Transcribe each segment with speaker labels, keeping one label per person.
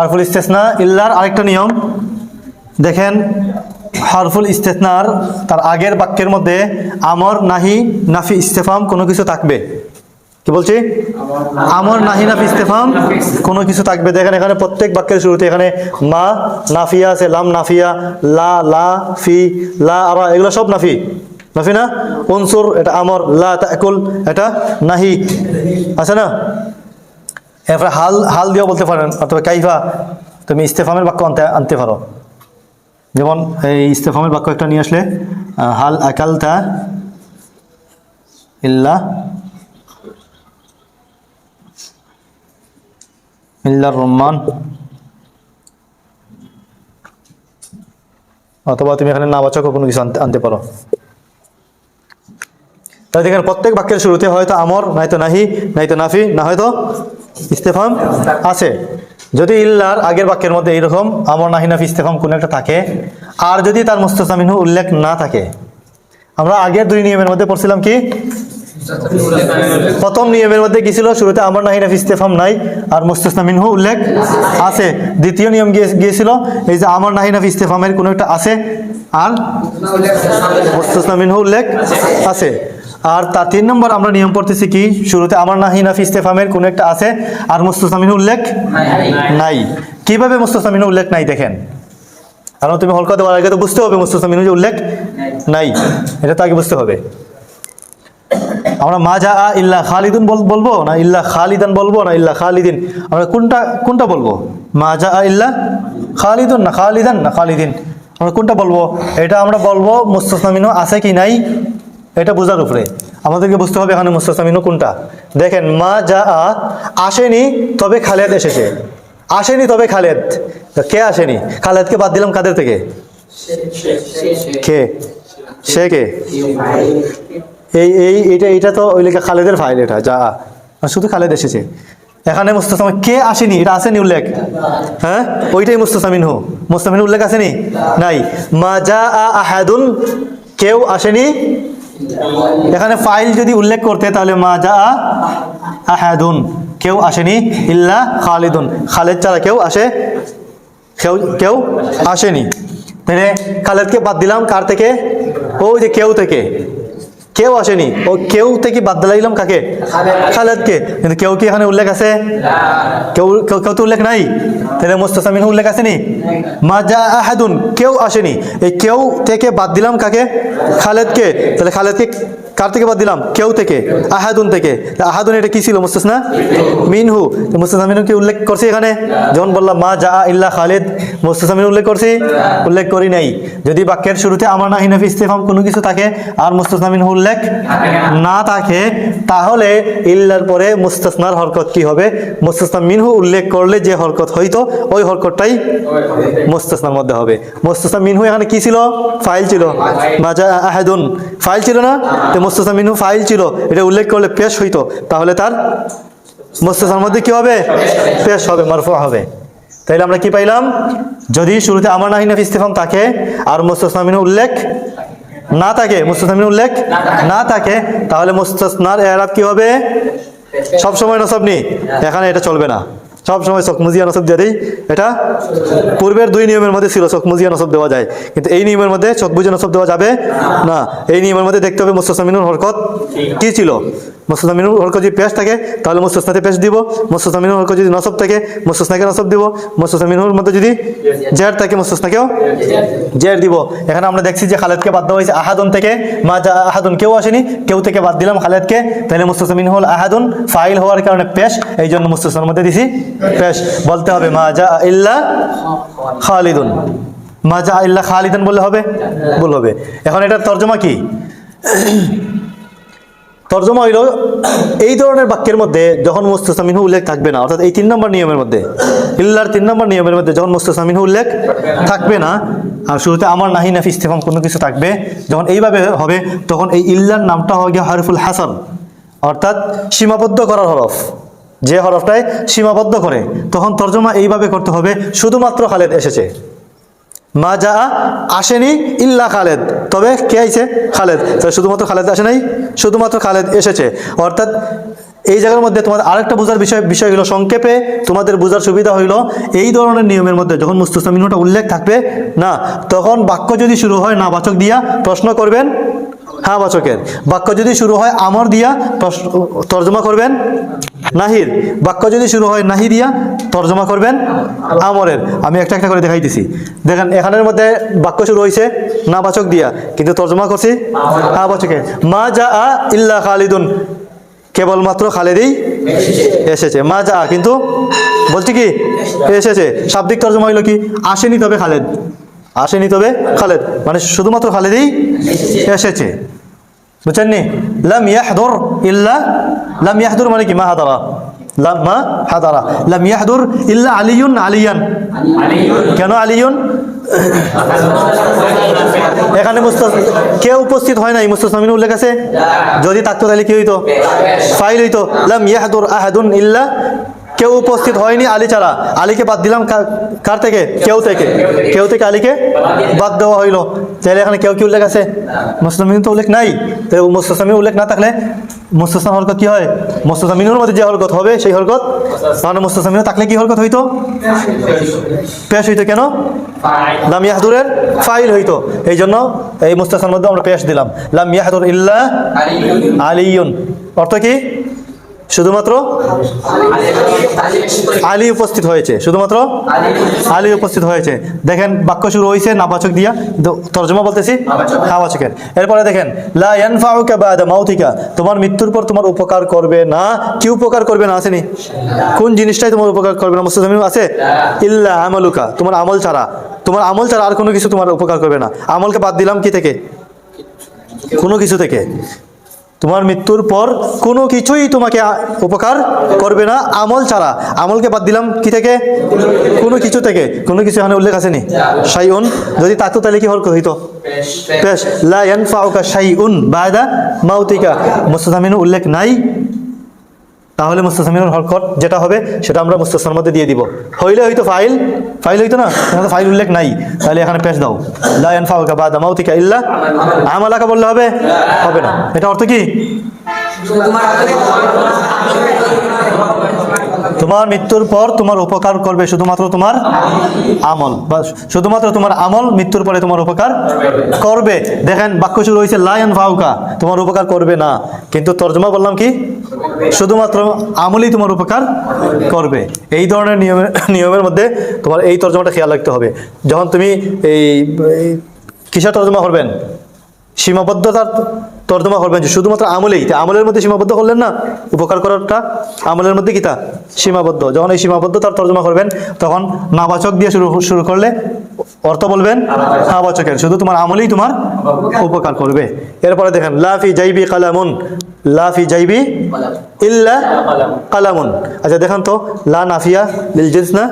Speaker 1: হারফুল ইস্তেসনা, ইল্লার আরেকটা নিয়ম। দেখেন, হারফুল ইস্তেসনার তার আগের বাক্যের মধ্যে আমর, নাহি, নাফি, ইস্তেফাম কোনো কিছু থাকবে। কি বলছি? আমর, নাহি, নাফি, ইস্তেফাম কোনো কিছু থাকবে। দেখেন, এখানে প্রত্যেক বাক্যের শুরুতে এখানে মা, নাফিয়া আছে, লাম, নাফিয়া, লা লা, ফি, লা, আরা, এগুলো সব নাফি। নাফি না? অনসুর এটা আমর, লা, তাকুল, এটা নাহি। আছে না? এরপরে হাল হাল দিয়েও বলতে পারেন, অথবা কাইফা, তুমি ইস্তেফামের বাক্য আনতে আনতে পারো। যেমন এই ইস্তেফামের বাক্য একটা নিয়ে আসলে হাল আকালতা ইল্লা ইল্লার রহমান অথবা তুমি এখানে না নাবাচক কোনো কিছু আনতে পারো। তাই দেখেন, প্রত্যেক বাক্যের শুরুতে হয়তো আমর, নয়তো নাহি, নয়তো নাফি, না হয়তো ইস্তেফাম আছে। যদি ইল্লার আগের বাক্যের মধ্যে এইরকম, আমর নাহি নাফি ইস্তেফাম কোনো একটা থাকে, আর যদি তার মুস্তসামিনহু উল্লেখ না থাকে। আমরা আগের দুই নিয়মের মধ্যে পড়ছিলাম কি? প্রথম নিয়মের মধ্যে কি ছিল? শুরুতে আমর নাহি নাফি ইস্তেফাম নাই, আর মুস্তাসনা মিনহু উল্লেখ আছে। দ্বিতীয় নিয়ম গিয়ে, গিয়েছিল, এই যে আমর নাহি নাফি ইস্তেফামের কোনো একটা আছে, আর মুস্তাসনা মিনহু উল্লেখ আছে। আর তার তিন নম্বর আমরা নিয়ম পড়তেছি কি? শুরুতে, আমার নাহি নাফি ইস্তেফামের কোনো একটা আছে আর মুস্তাসনা মিনহু উল্লেখ নাই। কীভাবে মুস্তাসনা উল্লেখ নাই দেখেন? কারণ তুমি হলকা দেওয়ার আগে তো বুঝতে হবে মুস্তাসনা যে উল্লেখ নাই। এটা তো আগে বুঝতে হবে। আমরা মা যা আ ইল্লা খালিদুন বল- বলব না ইল্লা খালিদান বলব না ইল্লা খালিদিন? আমরা কোনটা কোনটা বলব? মা যা আ ইল্লা খালিদুন না খালিদান না খালিদিন? আমরা কোনটা বলব? এটা আমরা বলব মুস্তাসমিনু আছে কি নাই? এটা বোঝার উপরে। আমাদেরকে বুঝতে হবে এখানে মুস্তাসমিনু কোনটা। দেখেন, মা যা আ, আসেনি, তবে খালেদ এসেছে। আসেনি, তবে খালেদ। কে আসেনি? খালেদকে বাদ দিলাম কাদের থেকে? কে? সে কে? এই এই, এটা এটা তো ওই লেখা খালেদের ফাইল এটা, যা শুধু খালেদ এসেছে। এখানে মুস্তাসামিন কে আসেনি? এটা আসেনি উল্লেখ? হ্যাঁ? ওইটাই মুস্তাসামিন হো মুস্তামিন উল্লেখ আসেনি নাই। মা যা আহাদুন, কেউ আসেনি এখানে ফাইল যদি উল্লেখ করতে, তাহলে মা যা আহাদুন। কেউ আসেনি, ইল্লা খালিদুন। খালেদ ছাড়া কেউ আসে, কেউ কেউ আসেনি। তাহলে খালেদকে বাদ দিলাম, কার থেকে? ও যে কেউ থেকে। কেউ আসেনি। ও কেউ থেকে বাদ দিলাম কাকে? খালেদকে। কিন্তু কেউ কি এখানে উল্লেখ আছে? কেউ কেউ কেউ তো উল্লেখ নাই? তাহলে মুস্তাসামিন উল্লেখ আসেনি? মাজা আহাদুন কেউ আসেনি। এই কেউ থেকে বাদ দিলাম কাকে? খালেদকে। তাহলে খালেদকে কার থেকে বাদ দিলাম? কেউ থেকে। আহাদুন থেকে। আহাদুন এটা কি ছিল মুস্তাসনা মিনহু। মুস্তাসামিনু কি উল্লেখ করছি এখানে? যেমন বললাম মা যা ইল্লা খালেদ মুস্তাসামিন উল্লেখ করছি? উল্লেখ করি নাই। যদি বাক্যের শুরুতে আমার না হিনাফি ইস্তেফাম কোনো কিছু থাকে আর মুস্তাসনামিন উল্লেখ না থাকে, তাহলে ইল্লার পরে মুস্তাসনার হরকত কি হবে? মুস্তাসনা মিনহু উল্লেখ করলে যে হরকত হইতো, ওই হরকতটাই মুস্তাসনার মধ্যে হবে। মুস্তাসনা মিনহু এখানে কি ছিল? ফাইল ছিল। মাজা আহাদুন। ফাইল ছিল না? তো মুস্তাসনা মিনহু ফাইল ছিল। এটা উল্লেখ করলে পেশ হইতো। তাহলে তার মুস্তাসনার মধ্যে কি হবে? পেশ হবে, মারফু হবে। তাইলে আমরা কি পাইলাম? যদি শুরুতে আমার নাহিনাফ ইস্তেফাম থাকে, আর মুস্তাসনা মিনহু উল্লেখ না থাকে মুস্তাসমিন উল্লেখ? না থাকে, তাহলে মুস্তাসনার এরাব কি হবে? সব সময় নসব নি এখানে এটা চলবে না। সব সময় চকমুজিয়া নসব দিয়ে দেই। এটা পূর্বের দুই নিয়মের মধ্যে ছিল চকমুজিয়া নসব দেওয়া যায়। কিন্তু এই নিয়মের মধ্যে চকবুজিয়া নসব দেওয়া যাবে না। এই নিয়মের মধ্যে দেখতে হবে মুস্তাসমিনুর হরকত কি ছিল? মুস্তাসমিনুর হরকত যদি পেশ থাকে, তাহলে মুস্তাসনাতে পেশ দিব। মুস্তাসমিনুর হরকত যদি নসব থাকে মুস্তাসনাকে নসব দিব। মুস্তাসমিনুর মধ্যে যদি জের থাকে মুস্তাসনাকেও জের দিব। এখানে আমরা দেখছি যে খালেদকে বাদ দেওয়া হয়েছে আহাদুন থেকে। মা আহাদুন কেউ আসেনি, কেউ থেকে বাদ দিলাম খালেদকে। তাহলে মুস্তাসমিন হল আহাদুন ফাইল হওয়ার কারণে পেশ এই জন্য মুস্তাসনার মধ্যে দিছি পেশ। বলতে হবে, মা যা ইল্লা খালিদুন। মা যা ইল্লা খালিদুন বললে হবে? ভুল হবে। এখন এটার তর্জমা কি? তর্জমা হইল এই ধরনের বাক্যের মধ্যে যখন মুস্তাসামিনহু উল্লেখ থাকবে না, অর্থাৎ এই তিন নম্বর নিয়মের মধ্যে ইল্লার তিন নম্বর নিয়মের মধ্যে যখন মুস্তাসামিনহু উল্লেখ থাকবে না, আর শুরুতে আমার নাহি নাফি ইস্তেফাম কোনো কিছু থাকবে, যখন এইভাবে হবে, তখন এই ইল্লার নামটা হবে গিয়ে হারফুল হাসান, অর্থাৎ সীমাবদ্ধ করার হরফ। যে হরফটায় সীমাবদ্ধ করে, তখন তর্জমা এইভাবে করতে হবে, শুধুমাত্র খালেদ এসেছে। মা যা আসেনি ইল্লা খালেদ। তবে কে আইছে? খালেদ। তাহলে শুধুমাত্র খালেদ আসে নাই? শুধুমাত্র খালেদ এসেছে। অর্থাৎ এই জায়গার মধ্যে তোমাদের আরেকটা বোঝার বিষয় বিষয় হলো সংক্ষেপে তোমাদের বোঝার সুবিধা হইল এই ধরনের নিয়মের মধ্যে যখন মুস্তুসা মিনুটা উল্লেখ থাকবে, না, তখন বাক্য যদি শুরু হয় না বাচক দিয়া প্রশ্ন করবেন হ্যাঁ বাচকের বাক্য যদি শুরু হয় আমর দিয়া তর্জমা করবেন নাহির। বাক্য যদি শুরু হয় নাহি দিয়া, তর্জমা করবেন আমরের। আমি একটা একটা করে দেখাই দিছি দেখেন, এখানের মধ্যে বাক্য শুরু হয়েছে না বাচক দিয়া, কিন্তু তর্জমা করছি হ্যাঁ বাচকের মা যা আ ইল্লা খালিদুন। কেবলমাত্র খালেদেই এসেছে। মা যা কিন্তু বলছি কি? এসেছে। শাব্দিক তর্জমা হইল কি? আসেনি তবে খালেদ। আসেনি তবে খালেদ। মানে শুধুমাত্র খালেদেই এসেছে। বুঝছেন নি লাম ইয়াহদুর ইল্লা লাম ইয়াহদুর মানে কি মা হাদারা লাম মা হাদারা লাম ইয়াহদুর ইল্লা আলিয়ুন আলিয়ান কেন আলিয়ুন এখানে মুস্তাস কে উপস্থিত হয় নাই মুস্তাসমিন উল্লেখ আছে? যদি থাকতো তাহলে কি হইতো? ফাইল হইতো। লাম ইয়াহদুর আহাদুন ইল্লা কেউ উপস্থিত হয়নি আলী ছাড়া। আলীকে বাদ দিলাম কার- থেকে? কেউ থেকে। কেউ থেকে আলীকে বাদ দেওয়া হইল। তাহলে এখানে কেউ কি উল্লেখ আছে? মুস্তাসমিন তো উল্লেখ নাই। তো মুস্তাসমিন উল্লেখ না থাকলে মুস্তাসম হরকত কি হয়? মুস্তাসমিনের মধ্যে যে হরকত হবে, সেই হরকত মানে মুস্তাসমিন থাকলে কি হরকত হইতো? পেশ হইতো কেন? লাম ইয়াহদুরের ফাইল হইতো। এই জন্য এই মুস্তাসার মধ্যে আমরা পেশ দিলাম। লাম ইয়াহদুর ইল্লা আলিয়ুন। অর্থ কি? শুধুমাত্র আলী উপস্থিত হয়েছে। শুধুমাত্র আলী উপস্থিত হয়েছে। দেখেন বাক্য শুরু হয়েছে নাবাচক দিয়া। তর্জমা বলতেছি, নাবাচকের। এরপরে দেখেন, লা ইয়ানফাউকা বাদা মাউতিকা। তোমার মৃত্যুর পর তোমার উপকার করবে না। কি উপকার করবে না আসেনি? কোন জিনিসটাই তোমার উপকার করবে না? মুস্তামিম আছে? ইল্লা আমালুকা। তোমার আমল ছাড়া। তোমার আমল ছাড়া আর কোনো কিছু তোমার উপকার করবে না। আমলকে বাদ দিলাম কি থেকে? কোনো কিছু থেকে। তোমার মৃত্যুর পর কোনো কিছুই তোমাকে উপকার করবে না। আমল ছাড়া। আমলকে বাদ দিলাম কি থেকে? কোনো কিছু থেকে। কোনো কিছু এখানে উল্লেখ আসেনি। শাইউন। যদি থাকতো তাহলে কি হল হইতো পেশ লা ইয়ানফাউকা শাইউন বাদা মাউতিকা। মুস্তাসামিন উল্লেখ নাই। তাহলে মুস্তাসামিনুর হরকত যেটা হবে, সেটা আমরা মুস্তাসার মধ্যে দিয়ে দিব। হইলে হয়তো ফাইল ফাইল হইতো না? এখানে ফাইল উল্লেখ নাই। তাহলে এখানে পেশ দাও। লা ইয়ানফাউকা বাদা মাউতিকা ইল্লা আমালাকা বললে হবে? হবে না। এটা অর্থ কি? তোমার মৃত্যুর পর তোমার উপকার করবে শুধুমাত্র তোমার আমল। বা শুধুমাত্র তোমার আমল মৃত্যুর পরে তোমার উপকার করবে। দেখেন, বাক্য শুরু হয়েছে লায়ন ফাউকা তোমার উপকার করবে না। কিন্তু তর্জমা বললাম কি? শুধুমাত্র আমলই তোমার উপকার করবে। এই ধরনের নিয়মের নিয়মের মধ্যে তোমার এই তর্জমাটা খেয়াল রাখতে হবে। যখন তুমি এই এই কিসের তর্জমা করবেন? সীমাবদ্ধতার তর্জমা করবেন যে শুধুমাত্র আমলেই আমলের মধ্যে সীমাবদ্ধ করলেন না? উপকার করারটা আমলের মধ্যে কি তা? সীমাবদ্ধ। যখন এই সীমাবদ্ধ তার তর্জমা করবেন, তখন নাবাচক দিয়ে শুরু শুরু করলে অর্থ বলবেন নাবাচকের। শুধু তোমার আমলেই তোমার উপকার করবে। এরপরে দেখেন লাফি জাইবি কালামুন। লাফি জাইবি ইল্লা কালামুন। আচ্ছা দেখেন তো, লা নাফিয়া লিল জিন্স না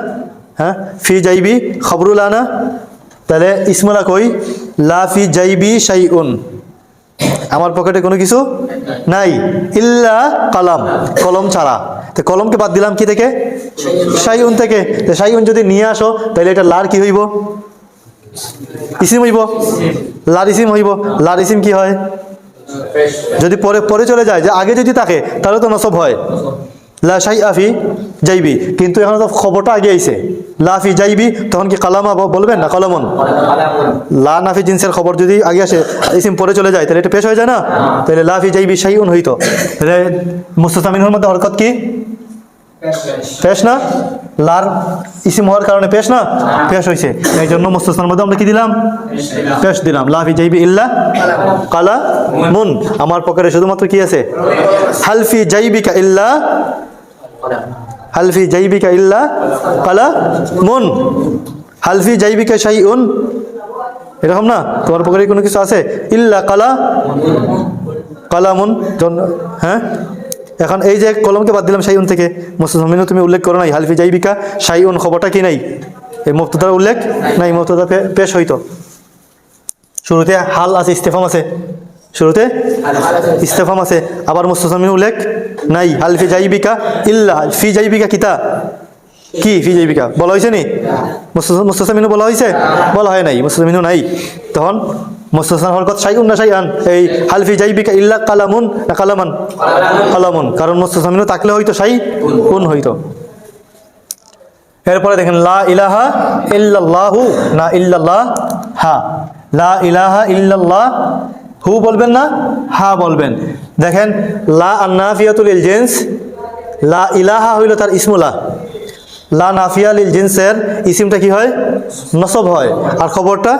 Speaker 1: হ্যাঁ? ফি জাইবি খবরুল আনা। তাহলে ইসমুলা কই? লাফি জাইবি শাইউন। আমার পকেটে কোনো কিছু নাই, ইল্লা কালাম, কলম ছাড়া। তো কলমকে বাদ দিলাম কি থেকে? সাইউন থেকে। তো সাইউন যদি নিয়ে আসো, তাহলে এটা লার কি হইব? ইসিম হইব? লার ইসিম হইব? লার ইসিম কি হয়? যদি পরে পরে চলে যায়, যে আগে যদি থাকে, তাহলে তো নসব হয়। লা শাই আফি যাইবি কিন্তু এখন তো খবরটা আগে আইছে। লাফি যাইবি তখন কি কালামা বলবেন না কলমন? লা নাফি জিন্সের খবর যদি আগে আসে ইসিম পরে চলে যায় তাহলে এটা পেশ হয়ে যায় না? তাহলে লাফি যাইবি সাইউন হইতো। তাহলে মুস্তামিনের মধ্যে হরকত কি? পেশ না? লার ইসিম হওয়ার কারণে পেশ না? পেশ হয়েছে এই জন্য মুস্তাসনার মধ্যে আমরা কি দিলাম? পেশ দিলাম। লাফি যাইবি ইল্লা কালা মুন। আমার পকেটে শুধুমাত্র কি আছে? হালফি যাইবিকা ইল্লা হালফি জাইবিকা ইল্লা কালা মুন। হালফি জাইবিকা শাই উন এরকম না? তোমার পকেটে কোনো কিছু আছে? ইল্লা কালা কালামুন হ্যাঁ? এখন এই যে কলমকে বাদ দিলাম শাইউন থেকে। মুসলমিনও তুমি উল্লেখ করো নাই। হালফি জাইবিকা শাইউন খবরটা কি নাই? এই মুক্তদার উল্লেখ? নাই মুক্তদা পেশ হইতো। শুরুতে হাল আছে, ইস্তেফাম আছে। শুরুতে ইস্তেফাম আছে। আবার মুস্তাসমিন উল্লেখ? নাই হাল ফি জাইবিকা ইল্লা, ফি জাইবিকা কিতা? কি ফি জাইবিকা বলা হয়েছে নি? মুস্তাসমিনও বলা হয়েছে? বলা হয় নাই। মুস্তাসমিনও নাই। তখন মুস্তাসনার হরকত শাইউন না শাইআন এই হালফি জাইবিকা ইল্লা কালামুন, না কালামান? কালামুন, কারণ মুস্তাসনা মিনহু থাকলে হয়তো শাই উন হইতো। এরপরে দেখেন, লা ইলাহা ইল্লাল্লাহু, না ইল্লাল্লাহ। হা লা ইলাহা ইল্লাল্লাহ হু বলবেন না, হা বলবেন। দেখেন, লা আন্নাফিয়াতুল ইল জিন্স, লা ইলাহা হইল তার ইসমুলা লা নাফিয়া লিল জিন্সের ইসিমটা কি হয়? নসব হয়। আর খবরটা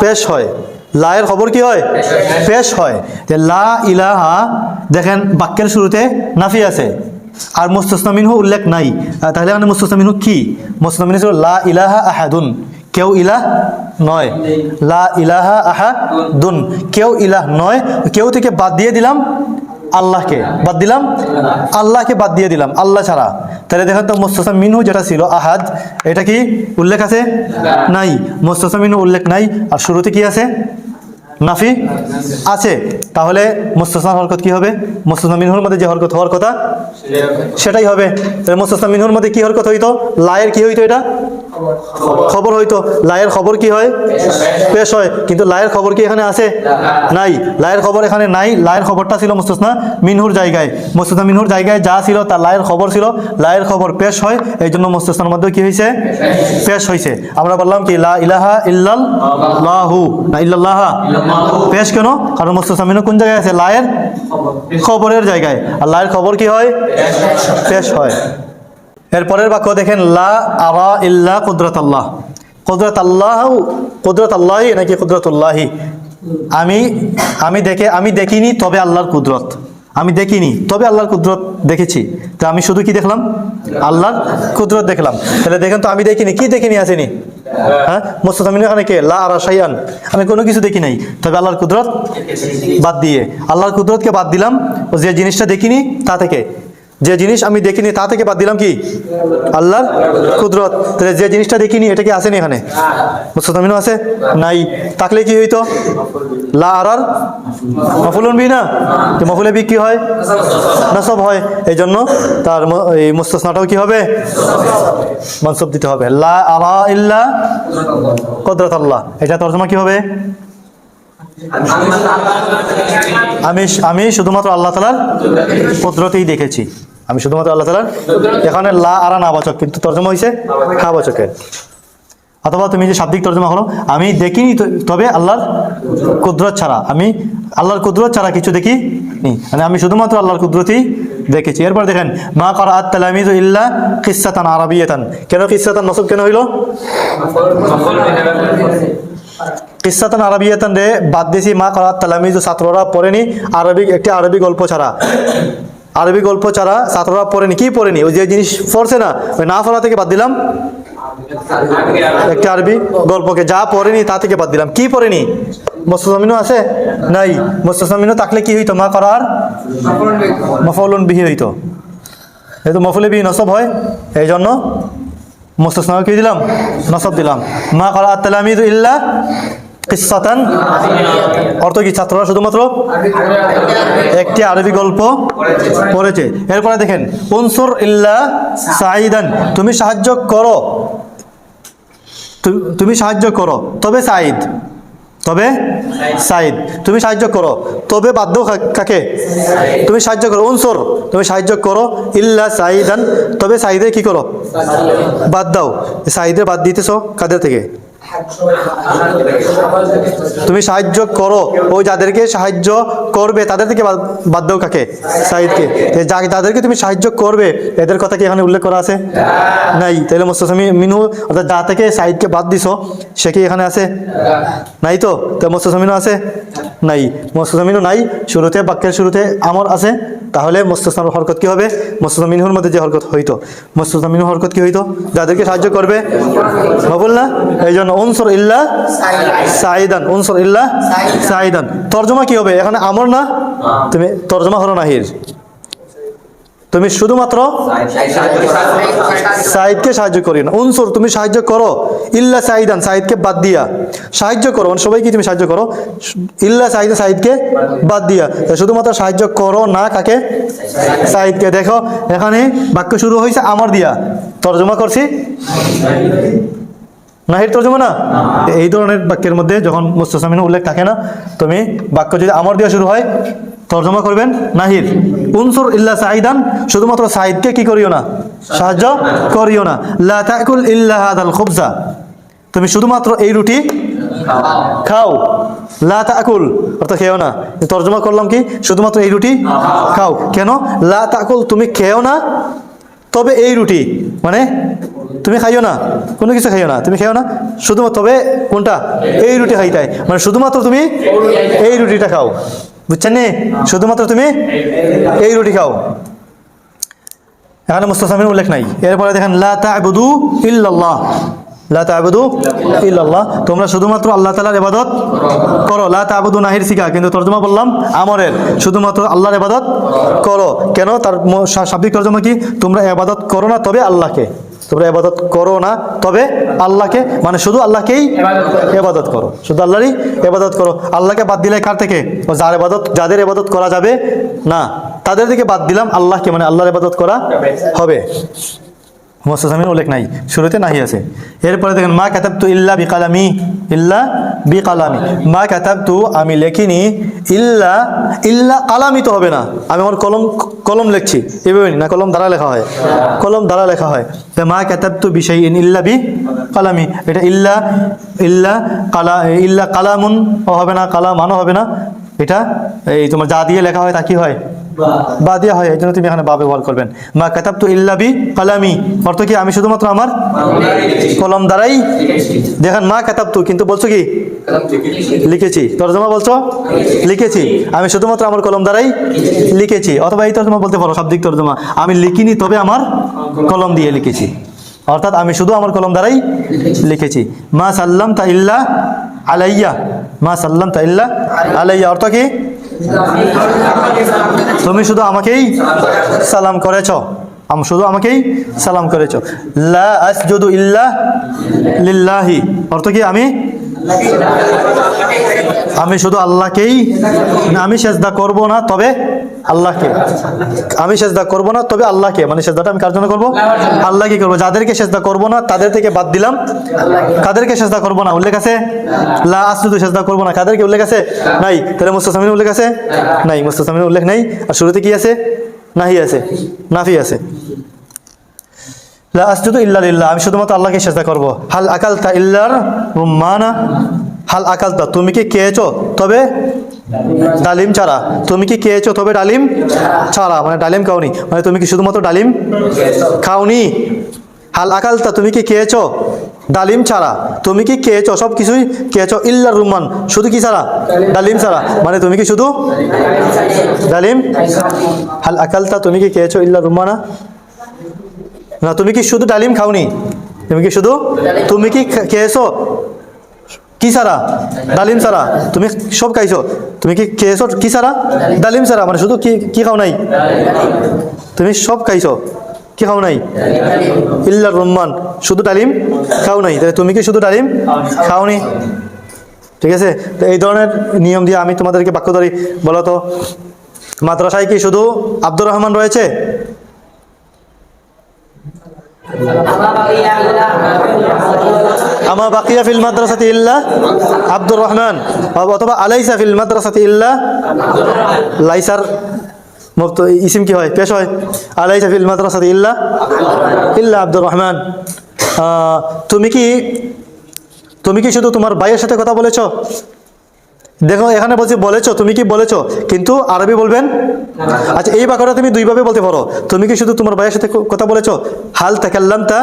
Speaker 1: পেশ হয়। লায়ের খবর কি হয়? পেশ হয়। যে লা ইলাহা দেখেন বাক্যের শুরুতে নাফি আছে। আর মুস্তাসনা মিনহু উল্লেখ নাই। আহ, তাহলে মানে মুস্তাসনা মিনহু কি? মুস্তাসনা ছিল লা ইলাহা আহাদুন। কেউ ইলাহ নয়। লা ইলাহা আহাদুন। কেউ ইলাহ নয়। কেউ থেকে বাদ দিয়ে দিলাম আল্লাহকে। বাদ দিলাম আল্লাহকে বাদ দিয়ে দিলাম। আল্লাহ ছাড়া। তাহলে দেখেন তো মোস্তাসা মিনহু যেটা ছিল আহাদ এটা কি উল্লেখ আছে? নাই। মোস্তাসা মিনহু উল্লেখ নাই। আর শুরুতে কি আছে? নাফি? আছে। তাহলে মুস্তাসনা হরকত কি হবে? মুস্তাসনা মিনহুর মধ্যে যে হরকত হওয়ার কথা, সেটাই হবে। তাহলে মুস্তাসনা মিনহুর মধ্যে কি হরকত হইতো? লায়ের কি হইতো এটা? খবর হইতো। লায়ের খবর কি হয়? পেশ হয়। কিন্তু লায়ের খবর কি এখানে আছে? নাই। লায়ের খবর এখানে নাই। লায়ের খবরটা ছিল মুস্তাসনা মিনহুর জায়গায়। মুস্তাসনা মিনহুর জায়গায় যা ছিল তার লায়ের খবর ছিল। লায়ের খবর পেশ হয়। এই জন্য মুস্তাসনার মধ্যে কি হয়েছে পেশ হয়েছে আমরা বললাম কি, লা ইলাহা ইল্লাল লাহু না, ইল্লাল্লাহা। পেশ কেন? কারণ মুস্তাসনা মিনহু কোন জায়গায় আছে? লায়ের খবরের জায়গায়। আর লায়ের খবর কি হয়? পেশ হয়। এরপরের বাক্য দেখেন লা আরা ইল্লা কুদরত আল্লাহ কুদরত আল্লাহ কুদরত আল্লাহি নাকি কুদরতুল্লাহি? আমি আমি দেখে আমি দেখিনি তবে আল্লাহর কুদরত। আমি দেখিনি, তবে আল্লাহর কুদরত দেখেছি। তা আমি শুধু কি দেখলাম? আল্লাহর কুদরত দেখলাম। তাহলে দেখেন তো আমি দেখিনি, কি দেখিনি আসেনি? হ্যাঁ? মোস্তামিন এখানে কে? লা আর সাইয়ান আমি কোনো কিছু দেখি নাই। তবে আল্লাহর কুদরত বাদ দিয়ে। আল্লাহর কুদরতকে বাদ দিলাম যে জিনিসটা দেখিনি, তা থেকে। যে জিনিস আমি দেখিনি তা থেকে বাদ দিলাম কি? আল্লাহর কুদরত। তাহলে যে জিনিসটা দেখিনি, এটা কি আসেনি এখানে? মুস্তামিনও আছে? নাই। থাকলে কি হইতো? লা আর আর মফুলুন বি না যে মফুলে বি কি হয়? নাসব হয়। এই জন্য তার এই মুস্তাসনাটাও কি হবে? মনসব দিতে হবে। লা আরা ইল্লা কদরত আল্লাহ। এটা তর্জমা কি হবে? আমি আমি শুধুমাত্র আল্লাহ তালার কুদরতেই দেখেছি। আমি শুধুমাত্র আল্লাহ তালার এখানে লা আরা না বাচক, কিন্তু তর্জমা হয়েছে হা বাচকের। অথবা তুমি যে শাব্দিক তর্জমা করো আমি দেখিনি তবে আল্লাহর কুদরত ছাড়া। আমি আল্লাহর কুদরত ছাড়া কিছু দেখি নি মানে আমি শুধুমাত্র আল্লাহর কুদরতই দেখেছি। এরপর দেখেন, মা করা আত তালামিজ ইল্লা কিসাতান আরবিয়াতান। কেন কিসাতান নসব কেন হইল? কিসাতান আরবিয়াতান রে বাদ দিয়েছি মা করা তালামিজ ছাত্ররা পড়েনি আরবিক একটি আরবি গল্প ছাড়া। আরবি গল্প ছাড়া ছাত্ররা পড়েনি, কি পড়েনি? ওই যে জিনিস পড়ছে না, ওই না পড়া থেকে বাদ দিলাম। একটা আরবি গল্পকে যা পড়েনি তা থেকে বাদ দিলাম। কি পড়েনি? মোস্তামিনও আছে? নাই। মোস্তামিনও থাকলে কি হইতো? মা করার মফলুন বিহি হইতো। এই মফলে বিহি নসব হয়, এই জন্য মুস্তাসনাও কি দিলাম? নসব দিলাম। মা করা আত্মালামিদ ইল্লা কিসাতান। অর্থ কি ছাত্ররা শুধুমাত্র? একটি আরবি গল্প পড়েছে। এরপরে দেখেন, উনসুর ইল্লা সাইদান তুমি সাহায্য করো। তুমি সাহায্য করো। তবে সাইদ তবে সাইদ তুমি সাহায্য করো। তবে বাধ্য কাকে? তুমি সাহায্য করো। উনসর, তুমি সাহায্য করো। ইল্লা সাইদান তবে সাইদে কি করো? বাদ দাও। সাইদে বাদ দিতেছো কাদের থেকে? তুমি সাহায্য করো। ওই যাদেরকে সাহায্য করবে তাদের থেকে বাদ- দাও কাকে? সাহিদকে যাদেরকে তুমি সাহায্য করবে, এদের কথা কি এখানে উল্লেখ করা আছে? নাই। তাহলে মোস্তাসামি মিনু, অর্থাৎ যা থেকে সাহিদকে বাদ দিছো, সে কি এখানে আছে? নাই তো? তো মোস্তাসামিনও আছে? নাই। মোস্তাসামিনও নাই। শুরুতে, বাক্যের শুরুতে আমর আছে। তাহলে মোস্তাসার হরকত কি হবে? মোস্তাসামিনহুর মধ্যে যে হরকত হইতো মোস্তাসামিনু হরকত কি হইতো? যাদেরকে সাহায্য করবে। বল না? এই জন্য উনসর ইল্লা সাইদান। উনসর ইল্লা সাইদান। তর্জমা কি হবে? এখানে আমর না? তুমি তর্জমা হলো নাহির। তুমি শুধুমাত্র সাইদকে সাহায্য করি না। উনসুর তুমি সাহায্য করো। ইল্লা সাইদান সাইদকে বাদ দিয়া। সাহায্য করো মানে সবাইকে তুমি সাহায্য করো। ইল্লা সাইদা সাইদকে বাদ দিয়া। শুধুমাত্র সাহায্য করো না কাকে? সাইদকে। দেখো এখানে বাক্য শুরু হয়েছে আমার দিয়া। তর্জমা করছি। নাহির তর্জমা না? এই ধরনের বাক্যের মধ্যে যখন মুস্তাসামিন উল্লেখ থাকে না তুমি বাক্য যদি আমর দিয়ে শুরু হয় তর্জমা করবেন নাহির উনসুর ইল্লা সাইদান শুধুমাত্র সাইদকে কি করিও না? সাহায্য করিও না। লা তাকুল ইল্লা হাদাল খুবজা তুমি শুধুমাত্র এই রুটি খাও। লা তাকুল অর্থাৎ খেও না। তর্জমা করলাম কি? শুধুমাত্র এই রুটি খাও। কেন? লা তাকুল তুমি খেও না তবে এই রুটি। মানে তুমি খাইও না? কোনো কিছু খাইও না? তুমি খাইও না? শুধুমাত্র তবে কোনটা? এই রুটি খাইতাই মানে শুধুমাত্র তুমি এই রুটিটা খাও। বুঝছেন নি? শুধুমাত্র তুমি এই রুটি খাও। এখানে মুস্তাসামিন উল্লেখ নাই। এরপরে দেখেন, লা তা'বুদু ইল্লাল্লাহ। লা তা'বুদু ইল্লাল্লাহ। তোমরা শুধুমাত্র আল্লাহ তাআলার ইবাদত করো। লা তা'বুদু নাহির শিখা কিন্তু তর্জমা বললাম, আমরের। শুধুমাত্র আল্লাহর ইবাদত করো। কেন? তার শাব্দিক তর্জমা কি? তোমরা ইবাদত করো না তবে আল্লাহকে। তোমরা এবাদত করো না তবে আল্লাহকে মানে শুধু আল্লাহকেই এবাদত করো। শুধু আল্লাহরই এবাদত করো। আল্লাহকে বাদ দিলে কার থেকে? ও যার এবাদত যাদের এবাদত করা যাবে না তাদের থেকে বাদ দিলাম আল্লাহকে মানে আল্লাহর এবাদত করা হবে। মোস্তাসামিন উল্লেখ নাই, শুরুতে নাহি আছে। এরপরে দেখেন, মা কাতাবতু ইল্লা বিকালামি ইল্লা বিকালামি। মা কাতাবতু আমি লেখিনি, ইল্লা ইল্লা কালামি তো হবে না। আমি আমার কলম কলম লিখছি এভাবে না কলম দ্বারা লেখা হয়? কলম দ্বারা লেখা হয়। তো মা কাতাবতু বিষয় ইন ইল্লা বি কালামি এটা ইল্লা ইল্লা কালা, ইল্লা কালামুন হবে না কালামানও হবে না। এটা এই তোমার যা দিয়ে লেখা হয় তা কি হয়? বা দেওয়া হয় এই জন্য তুমি এখানে বা ব্যবহার করবেন। মা কাতাব তো ইল্লাবি কালামি, অর্থ কি? আমি শুধুমাত্র আমার কলম দ্বারাই দেখেন, মা কাতাব তো কিন্তু বলছো কি? লিখেছি। তর্জমা বলছো? লিখেছি। আমি শুধুমাত্র আমার কলম দ্বারাই লিখেছি। অথবা এই তর্জমা বলতে পারো, শাব্দিক তর্জমা। আমি লিখিনি, তবে আমার কলম দিয়ে লিখেছি। অর্থাৎ আমি শুধু আমার কলম দ্বারাই লিখেছি। মা সাল্লাম তা ইল্লা আলাইয়া। মা সাল্লাম তা ইল্লা আলাইয়া, অর্থ কি? তুমি শুধু আমাকেই সালাম করেছ। আমি শুধু আমাকেই সালাম করেছ। লা আসজুদু ইল্লা লিল্লাহি। অর্থ কি আমি আমি শুধু আল্লাহকেই আমি সেজদা করব না, তবে আল্লাহকে। আমি সেজদা করব না, তবে আল্লাহকে। মানে সেজদাটা আমি কার জন্য করব? আল্লাহকে করব। যাদেরকে সেজদা করব না, তাদের থেকে বাদ দিলাম। কাদেরকে সেজদা করব না? উল্লেখ আছে? লা আসজুদু সেজদা করব না। কাদেরকে উল্লেখ আছে? নাই। তাহলে মুস্তাসামিন উল্লেখ আছে? নাই। মুস্তাসামিন উল্লেখ নাই। আর শুরুতে কি আছে? নাহি আছে। নাফি আছে। লা আসজুদু ইল্লা লিল্লাহ, আমি শুধুমাত্র আল্লাহকে সেজদা করব। হাল আকালতা ইল্লার রুম্মানা? হাল আকালতা, তুমি কি খেয়েছো? তবে ডালিম ছাড়া। তুমি কি খেয়েছো? তবে ডালিম ছাড়া। মানে ডালিম খাওনি। মানে তুমি কি শুধুমাত্র ডালিম খাওনি? হাল আকালতা, তুমি কি খেয়েছো? ডালিম ছাড়া। তুমি কি খেয়েছো? সব কিছুই খেয়েছো। ইল্লার রুম্মান, শুধু কি ছাড়া? ডালিম ছাড়া। মানে তুমি কি শুধু ডালিম? হাল আকালতা, তুমি কি খেয়েছো? ইল্লা রুম্মানা? না, তুমি কি শুধু ডালিম খাওনি? তুমি কি শুধু? তুমি কি খেয়েছো? কি সারা ডালিম সারা তুমি সব খাইছো। তুমি কি খেয়েছো? কি সারা ডালিম সারা মানে শুধু কি কি খাও নাই? তুমি সব খাইছো। কি খাও নাই? ইল্লার রহমান। শুধু ডালিম খাও নাই। তাহলে তুমি কি শুধু ডালিম খাওনি? ঠিক আছে? তো এই ধরনের নিয়ম দিয়ে আমি তোমাদেরকে বাক্য ধরি। বলো তো, মাদ্রাসায় কি শুধু আব্দুর রহমান রয়েছে? আমা বাকিয়া ফিল মাদ্রাসাতি ইল্লা আব্দুর রহমান, অথবা আলাইসা ফিল মাদ্রাসাতি ইল্লা লাইসার মুক্ত ইসিম কি হয়? পেশ হয়। আলাইসা ফিল মাদ্রাসাতি ইল্লা ইল্লা আব্দুর রহমান। তুমি কি তুমি কি শুধু তোমার ভাইয়ের সাথে কথা বলেছ? দেখো, এখানে বলছি, বলেছ, তুমি কি বলেছ? কিন্তু আরবি বলবেন? আচ্ছা এই বাক্যটা তুমি দুইভাবে বলতে পারো। তুমি কি শুধু তোমার ভাইয়ের সাথে কথা বলেছ? হাল তাকাল্লাম তা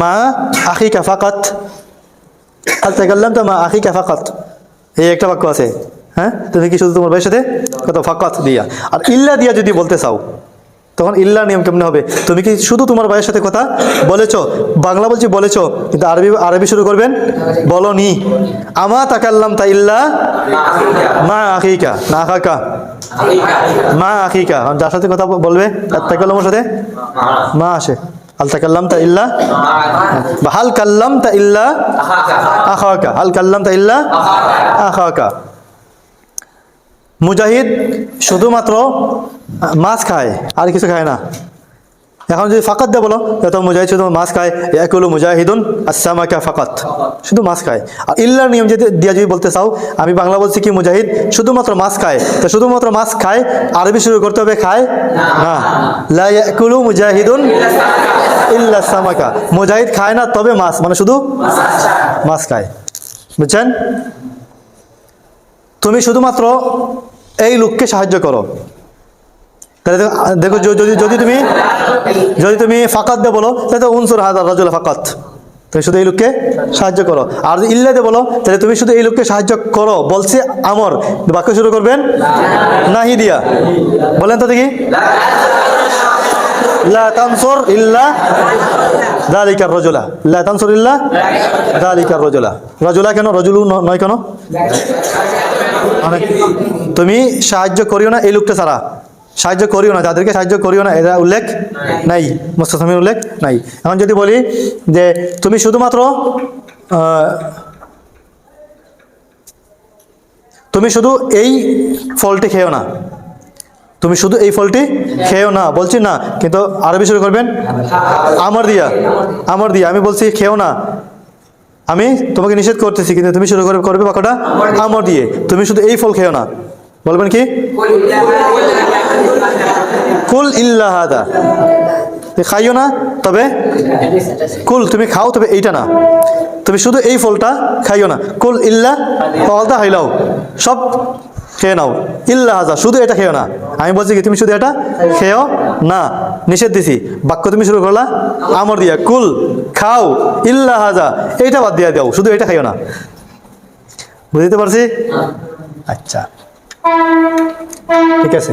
Speaker 1: মা আখি কাফাকাত হাল তাকাল্লাম তা মা আখি কাফাকাত এই একটা বাক্য আছে হ্যাঁ? তুমি কি শুধু তোমার ভাইয়ের সাথে কথা ফাকাত দিয়া? আর ইল্লা দিয়া যদি বলতে চাও তখন ইল্লা নিয়ম কেমনে হবে? তুমি কি শুধু তোমার ভাইয়ের সাথে কথা বলেছ? বাংলা বলছি বলেছ, কিন্তু আরবি আরবি শুরু করবেন? বলো বলনি। আমা তাকাল্লাম তা ইল্লা মা আখিকা, না আখাকা। মা আখিকা। যার সাথে কথা বলবে, তার তাকাল্লামের সাথে? মা আসে। হাল তাকাল্লাম তা ইল্লা বা হাল কাল্লাম তা ইল্লা আখাকা। হাল কাল্লাম তা ইল্লা আখাকা। মুজাহিদ, শুধুমাত্র মাছ খায়, আর কিছু খায় না। এখন যদি ফাকাত দিয়ে বলো তো মুজাহিদ শুধু মাছ খায় একুলু মুজাহিদুন আসামাকা ফাকাত। শুধু মাছ খায়। আর ইল্লার নিয়ম যদি দিয়ে যদি বলতে চাও, আমি বাংলা বলছি কি মুজাহিদ, শুধুমাত্র মাছ খায়। তো শুধুমাত্র মাছ খায়, আরবি শুরু করতে হবে খায়? না। লা ইয়াকুলু মুজাহিদুন ইল্লা সামাকা মুজাহিদ খায় না, তবে মাছ মানে শুধু মাছ খায়। বুঝছেন? তুমি শুধুমাত্র এই লোককে সাহায্য করো। তাহলে দেখো- যদি যদি তুমি যদি তুমি ফাকাত দিয়ে বলো, তাহলে তো উনসুর হাজার রাজুল ফাকাত। তুমি শুধু এই লোককে সাহায্য করো। আর যদি ইল্লাতে বলো, তাহলে তুমি শুধু এই লোককে সাহায্য করো। বলছি আমর। বাক্য শুরু করবেন? নাহি দিয়া। বলেন তো দেখি। লা তানসুর ইল্লা দালিকার রজুলা। লা তানসুর ইল্লা দালিকার রজুলা। রজুলা কেন? রজুলু নয় কেন? তুমি সাহায্য করিও না এই লোকটা ছাড়া। সাহায্য করিও না তাদেরকে সাহায্য করিও না এরা উল্লেখ নাই। মুস্তাসমির উল্লেখ নাই। এখন যদি বলি যে তুমি শুধুমাত্র তুমি শুধু এই ফলটি খেও না তুমি শুধু এই ফলটি খেও না বলছি না কিন্তু আরবি শুরু করবেন? আমার দিয়া আমার দিয়া আমি বলছি খেও না। আমি তোমাকে নিষেধ করতেছি কিন্তু তুমি শুরু করে করবে বাক্যটা? আমার দিয়ে। তুমি শুধু এই ফল খেও না। বলবেন কি? কুল ইল্লা হাদা। তুমি খাইও না, তবে কুল তুমি খাও, তবে এইটা না। তুমি শুধু এই ফলটা খাইও না। কুল ইল্লা ফলটা খাইলাও, সব খেয়ে নাও। ইল্লা হাজা শুধু এটা খেও না। আমি বলছি কি, তুমি শুধু এটা খেও না। নিষেধ দিছি। বাক্য তুমি শুরু করলা, আমর দিয়া। কুল খাও, ইল্লা হাজা এইটা বাদ দিয়া দাও, শুধু এটা খাইও না। বুঝতে পারছি? আচ্ছা। ঠিক আছে।